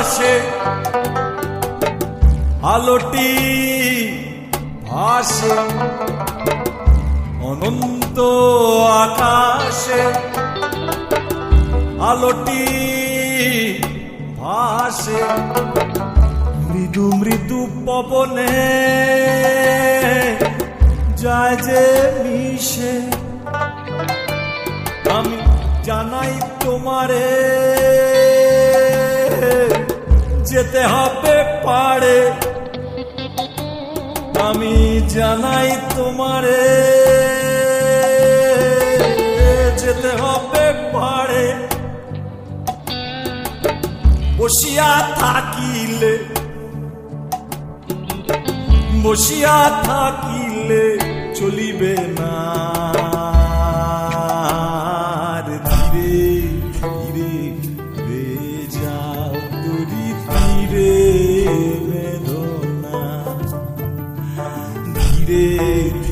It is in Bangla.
ভাসে আলোটি ভাসে। অনন্ত আকাশে আলোটি ভাসে। মৃদু মৃদু পবনে যায় যে মিশে। আমি জানাই তোমারে যেতে হবে পারে। আমি জানাই তোমারে, যেতে হবে পারে। বসিয়া থাকিলে বসিয়া থাকিলে চলিবে না। ধীরে ধীরে ধীরে ধীরে রে যাও